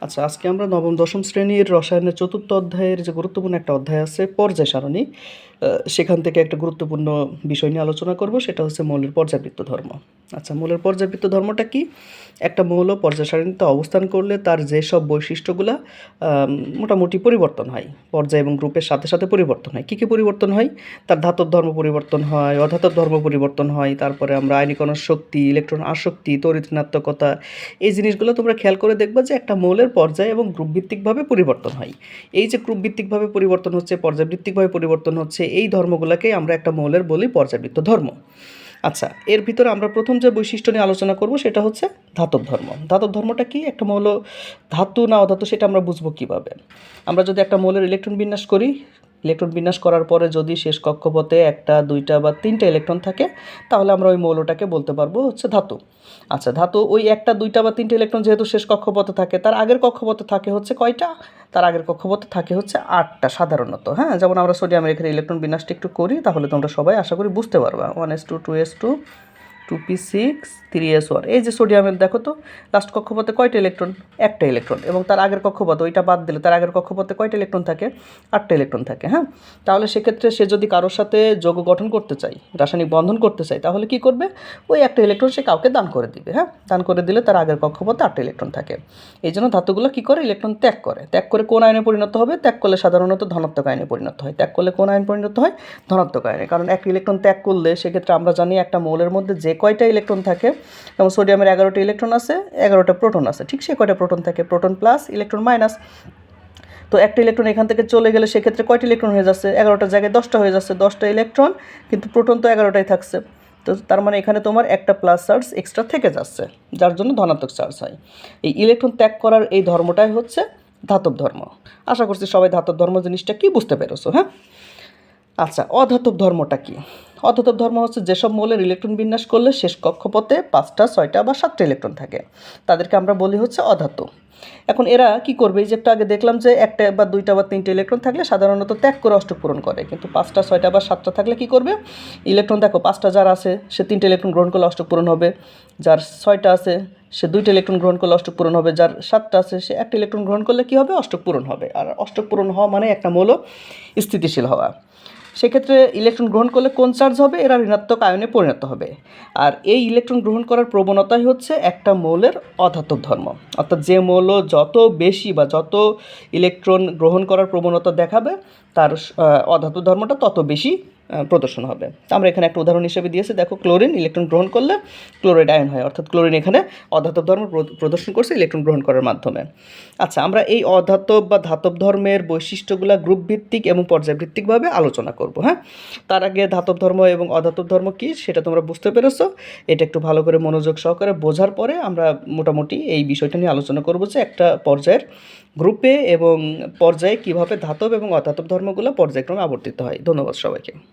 আচ্ছা আজকে আমরা নবম, দশম শ্রেণির রসায়নের চতুর্থ অধ্যায়ের যে গুরুত্বপূর্ণ একটা অধ্যায় আছে, পর্যায় সারণী সেখান থেকে একটা গুরুত্বপূর্ণ বিষয় নিয়ে আলোচনা করব, সেটা হচ্ছে মৌলের পর্যাবৃত্ত ধর্ম। আচ্ছা মৌলের পর্যাবৃত্ত ধর্মটা কি? একটা মৌল পর্যায় সারণীতে অবস্থান করলে তার যেসব বৈশিষ্ট্যগুলা মোটামুটি পরিবর্তন হয়। পর্যায় এবং গ্রুপের সাথে সাথে পরিবর্তন হয়। কী কী পরিবর্তন হয়? তার ধাতব ধর্ম পরিবর্তন হয়, অধাতব ধর্ম পরিবর্তন হয়, তারপরে আমরা আয়নিকণার শক্তি ইলেকট্রন আসক্তি, তড়িৎ ঋণাত্মকতা, এই জিনিসগুলো তোমরা খেয়াল করে দেখবা যে একটা মৌলের পর্যায় এবং গ্রুপ ভিত্তিকভাবে পরিবর্তন হয়। এই যে গ্রুপ ভিত্তিকভাবে পরিবর্তন হচ্ছে পর্যাবৃত্তিকভাবে পরিবর্তন হচ্ছে, এই ধর্মগুলোকেই আমরা একটা মৌলের বলি পর্যাবৃত্ত ধর্ম। আচ্ছা এর ভিতরে আমরা প্রথম যে বৈশিষ্ট্য নিয়ে আলোচনা করব সেটা হচ্ছে ধাতব ধর্ম। ধাতব ধর্মটা কি? একটা মৌল, ধাতু না অধাতু সেটা আমরা বুঝব কীভাবে? আমরা যদি একটা মৌলের ইলেকট্রন বিন্যাস করি ইলেকট্রন বিন্যাস করার পরে যদি শেষ কক্ষপথে একটা, দুইটা বা তিনটা ইলেকট্রন থাকে, তাহলে আমরা ওই মৌলটাকে বলতে পারব হচ্ছে ধাতু। আচ্ছা ধাতু ওই একটা, দুইটা বা তিনটা ইলেকট্রন যেহেতু শেষ কক্ষপথে থাকে, তার আগের কক্ষপথে থাকে হচ্ছে কয়টা? তার আগের কক্ষপথে থাকে হচ্ছে আটটা সাধারণত হ্যাঁ? যেমন আমরা সোডিয়ামের এখানে ইলেকট্রন বিন্যাসটা একটু করি, তাহলে তোমরা সবাই আশা করি বুঝতে পারবা। One S two two S two two P six, three S one. এই যে সোডিয়ামের দেখো তো লাস্ট কক্ষপথে কয়টা ইলেকট্রন? একটা ইলেকট্রন। এবং তার আগের কক্ষপথে, ওইটা বাদ দিলে, তার আগের কক্ষপথে কয়টা ইলেকট্রন থাকে? আটটা ইলেকট্রন থাকে হ্যাঁ? তাহলে সেক্ষেত্রে সে যদি কারোর সাথে যোগ গঠন করতে চায়, রাসায়নিক বন্ধন করতে চায়, তাহলে কি করবে? ওই একটা ইলেকট্রন সে কাউকে দান করে দিবে হ্যাঁ? দান করে দিলে তার আগের কক্ষপথে আটটা ইলেকট্রন থাকে। এই জন্য ধাতুগুলো কী করে? ইলেকট্রন ত্যাগ করে। ত্যাগ করে কোন আয়নে পরিণত হবে? ত্যাগ করলে সাধারণত ধনাত্মক আয়নে পরিণত হয়। ত্যাগ করলে কোন আয়ন পরিণত হয়? ধনাত্মক আয়নে। কারণ একটা ইলেকট্রন ত্যাগ করলে, সেক্ষেত্রে আমরা জানি একটা মৌলের মধ্যে যে কয়টা ইলেকট্রন থাকে? যেমন সোডিয়ামের এগারোটা ইলেকট্রন আছে, এগারোটা প্রোটন আছে। ঠিক সে কয়টা প্রোটন থাকে? প্রোটন প্লাস ইলেকট্রন মাইনাস তো একটা ইলেকট্রন এখান থেকে চলে গেলে সেক্ষেত্রে কয়টা ইলেকট্রন হয়ে যাচ্ছে? এগারোটার জায়গায় দশটা হয়ে যাচ্ছে, দশটা ইলেকট্রন কিন্তু প্রোটন তো এগারোটাই থাকছে। তো তার মানে এখানে তোমার একটা প্লাস চার্জ এক্সট্রা থেকে যাচ্ছে, যার জন্য ধনাত্মক চার্জ হয়। এই ইলেকট্রন ত্যাগ করার এই ধর্মটাই হচ্ছে ধাতব ধর্ম। আশা করছি সবাই ধাতব ধর্ম জিনিসটা কি বুঝতে পেরেছ হ্যাঁ? আচ্ছা অধাতব ধর্মটা কি? অধাতব ধর্ম হচ্ছে যেসব মৌলের ইলেকট্রন বিন্যাস করলে শেষ কক্ষপথে পাঁচটা, ছয়টা বা সাতটা ইলেকট্রন থাকে। তাদেরকে আমরা বলি হচ্ছে অধাতু। এখন এরা কি করবে? এই যে একটু আগে দেখলাম যে একটা বা দুইটা বা তিনটে ইলেকট্রন থাকলে সাধারণত ত্যাগ করে অষ্টক পূরণ করে। কিন্তু পাঁচটা, ছয়টা বা সাতটা থাকলে কি করবে? ইলেকট্রন দেখো, পাঁচটা যার আছে, সে তিনটে ইলেকট্রন গ্রহণ করলে অষ্টক পূরণ হবে। যার ছয়টা আছে, সে দুইটা ইলেকট্রন গ্রহণ করলে অষ্টক পূরণ হবে। যার সাতটা আছে, সে একটা ইলেকট্রন গ্রহণ করলে কি হবে? অষ্টক পূরণ হবে। আর অষ্টক পূরণ হওয়া মানে একটা মৌল স্থিতিশীল হওয়া। সেক্ষেত্রে ইলেকট্রন গ্রহণ করলে কোন চার্জ হবে? এরা ঋণাত্মক আয়নে পরিণত হবে। আর এই ইলেকট্রন গ্রহণ করার প্রবণতাই হচ্ছে একটা মৌলের অধাতব ধর্ম। অর্থাৎ যে মৌল যত বেশি বা যত ইলেকট্রন গ্রহণ করার প্রবণতা দেখাবে, তার অধাতব ধর্মটা তত বেশি প্রদর্শন হবে। আমরা এখানে একটা উদাহরণ হিসেবে দিয়েছি। দেখো, ক্লোরিন, ইলেকট্রন গ্রহণ করলে ক্লোরাইড আয়ন হয়, অর্থাৎ ক্লোরিন এখানে অধাতব ধর্ম প্র- প্রদর্শন করছে ইলেকট্রন গ্রহণ করার মাধ্যমে। আচ্ছা আমরা এই অধাতব বা ধাতব ধর্মের বৈশিষ্ট্যগুলো গ্রুপ ভিত্তিক এবং পর্যায়ভিত্তিকভাবে আলোচনা করব হ্যাঁ? তার আগে ধাতব ধর্ম এবং অধাতব ধর্ম কি সেটা তোমরা বুঝতে পেরেছ। এটা একটু ভালো করে মনোযোগ সহকারে বোঝার পরে আমরা মোটামুটি এই বিষয়টা নিয়ে আলোচনা করব যে একটা পর্যায়ের গ্রুপে এবং পর্যায়ে কীভাবে ধাতব এবং অধাতব ধর্মগুলো পর্যায়ক্রমে আবর্তিত হয়। ধন্যবাদ সবাইকে।